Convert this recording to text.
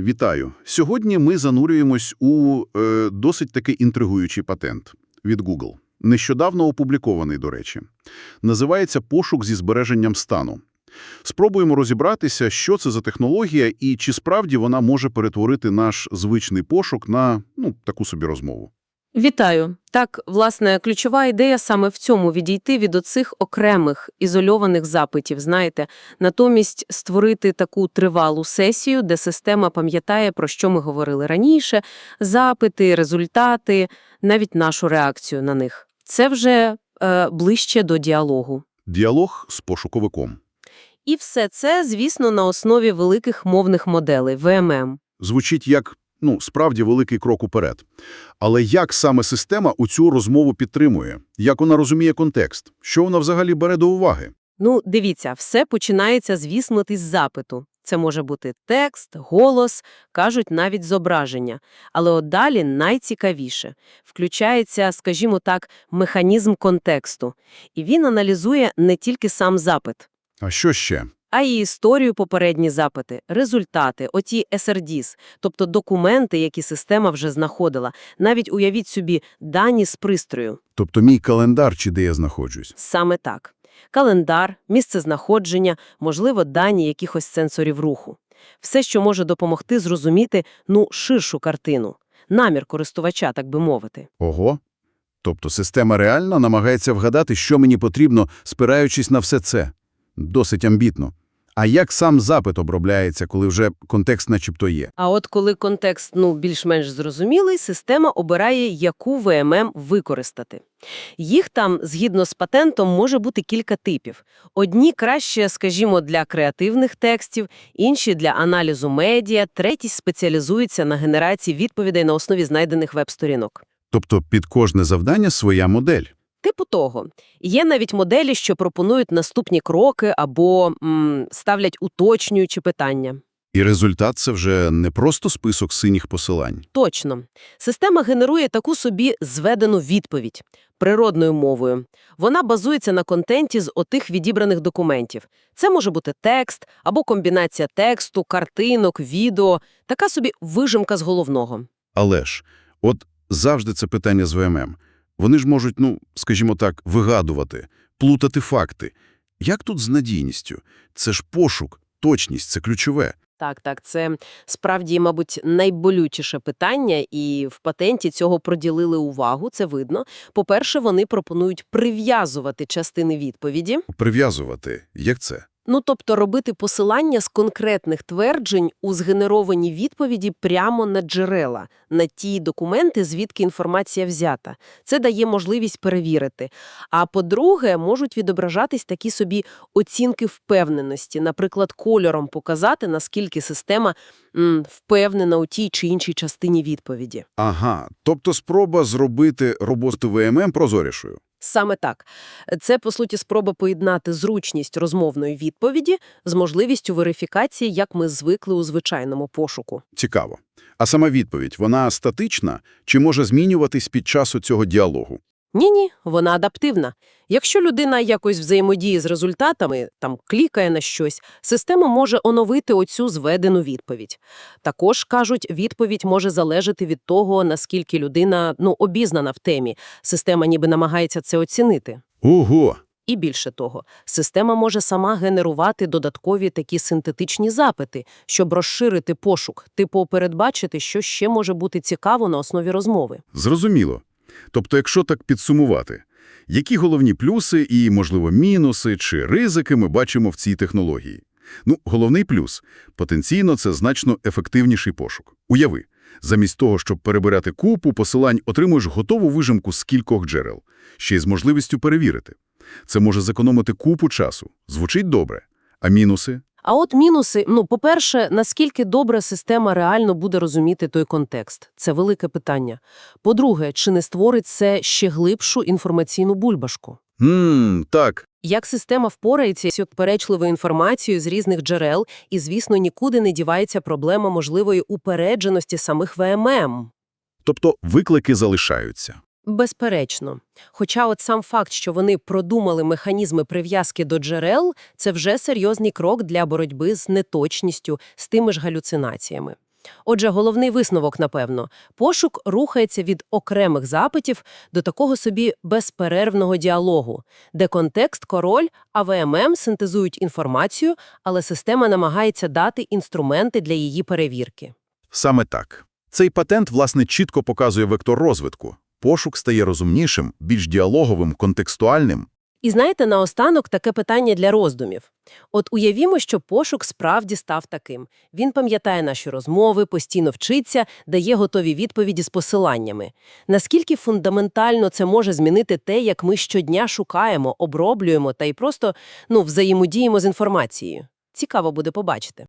Вітаю! Сьогодні ми занурюємось у е, досить таки інтригуючий патент від Google. Нещодавно опублікований, до речі. Називається «Пошук зі збереженням стану». Спробуємо розібратися, що це за технологія і чи справді вона може перетворити наш звичний пошук на ну, таку собі розмову. Вітаю. Так, власне, ключова ідея саме в цьому – відійти від оцих окремих, ізольованих запитів, знаєте, натомість створити таку тривалу сесію, де система пам'ятає, про що ми говорили раніше, запити, результати, навіть нашу реакцію на них. Це вже е, ближче до діалогу. Діалог з пошуковиком. І все це, звісно, на основі великих мовних моделей – ВММ. Звучить як, ну, справді великий крок уперед. Але як саме система у цю розмову підтримує? Як вона розуміє контекст? Що вона взагалі бере до уваги? Ну, дивіться, все починається, звісно, із запиту. Це може бути текст, голос, кажуть, навіть зображення. Але от далі найцікавіше. Включається, скажімо так, механізм контексту. І він аналізує не тільки сам запит, А що ще? А й історію попередні запити, результати, оті SRDs, тобто документи, які система вже знаходила. Навіть уявіть собі дані з пристрою. Тобто мій календар чи де я знаходжусь? Саме так. Календар, місце знаходження, можливо, дані якихось сенсорів руху. Все, що може допомогти зрозуміти, ну, ширшу картину. Намір користувача, так би мовити. Ого. Тобто система реально намагається вгадати, що мені потрібно, спираючись на все це. Досить амбітно. А як сам запит обробляється, коли вже контекст начебто є? А от коли контекст, ну, більш-менш зрозумілий, система обирає, яку ВММ використати. Їх там, згідно з патентом, може бути кілька типів. Одні краще, скажімо, для креативних текстів, інші – для аналізу медіа, треті спеціалізуються на генерації відповідей на основі знайдених веб-сторінок. Тобто під кожне завдання своя модель. Типу того. Є навіть моделі, що пропонують наступні кроки або м, ставлять уточнюючі питання. І результат – це вже не просто список синіх посилань. Точно. Система генерує таку собі зведену відповідь природною мовою. Вона базується на контенті з отих відібраних документів. Це може бути текст або комбінація тексту, картинок, відео, така собі вижимка з головного. Але ж, от завжди це питання з ВММ. Вони ж можуть, ну, скажімо так, вигадувати, плутати факти. Як тут з надійністю? Це ж пошук, точність – це ключове. Так, так, це справді, мабуть, найболючіше питання, і в патенті цього приділили увагу, це видно. По-перше, вони пропонують прив'язувати частини відповіді, Прив'язувати. Як це? Ну тобто робити посилання з конкретних тверджень у згенеровані відповіді прямо на джерела, на ті документи, звідки інформація взята. Це дає можливість перевірити. А по-друге, можуть відображатись такі собі оцінки впевненості, наприклад, кольором показати, наскільки система м, впевнена у тій чи іншій частині відповіді. Ага, тобто спроба зробити роботу ВММ прозорішою. Саме так. Це, по суті, спроба поєднати зручність розмовної відповіді з можливістю верифікації, як ми звикли у звичайному пошуку. Цікаво. А сама відповідь, вона статична чи може змінюватись під час цього діалогу? Ні-ні, вона адаптивна. Якщо людина якось взаємодіє з результатами, там клікає на щось, система може оновити оцю зведену відповідь. Також, кажуть, відповідь може залежати від того, наскільки людина ну, обізнана в темі. Система ніби намагається це оцінити. Ого! І більше того, система може сама генерувати додаткові такі синтетичні запити, щоб розширити пошук, типу передбачити, що ще може бути цікаво на основі розмови. Зрозуміло. Тобто, якщо так підсумувати, які головні плюси і, можливо, мінуси чи ризики ми бачимо в цій технології? Ну, головний плюс – потенційно це значно ефективніший пошук. Уяви, замість того, щоб перебирати купу посилань, отримуєш готову вижимку з кількох джерел, ще й з можливістю перевірити. Це може зекономити купу часу. Звучить добре. А мінуси? А от мінуси, ну, по-перше, наскільки добре система реально буде розуміти той контекст? Це велике питання. По-друге, чи не створить це ще глибшу інформаційну бульбашку? Ммм, так. Як система впорається з перечливою інформацією з різних джерел, і, звісно, нікуди не дівається проблема можливої упередженості самих ВММ. Тобто виклики залишаються. Безперечно. Хоча от сам факт, що вони продумали механізми прив'язки до джерел, це вже серйозний крок для боротьби з неточністю, з тими ж галюцинаціями. Отже, головний висновок, напевно, пошук рухається від окремих запитів до такого собі безперервного діалогу, де контекст – король, а ВММ синтезують інформацію, але система намагається дати інструменти для її перевірки. Саме так. Цей патент, власне, чітко показує вектор розвитку. Пошук стає розумнішим, більш діалоговим, контекстуальним. І знаєте, наостанок таке питання для роздумів. От уявімо, що пошук справді став таким. Він пам'ятає наші розмови, постійно вчиться, дає готові відповіді з посиланнями. Наскільки фундаментально це може змінити те, як ми щодня шукаємо, оброблюємо та й просто ну, взаємодіємо з інформацією? Цікаво буде побачити.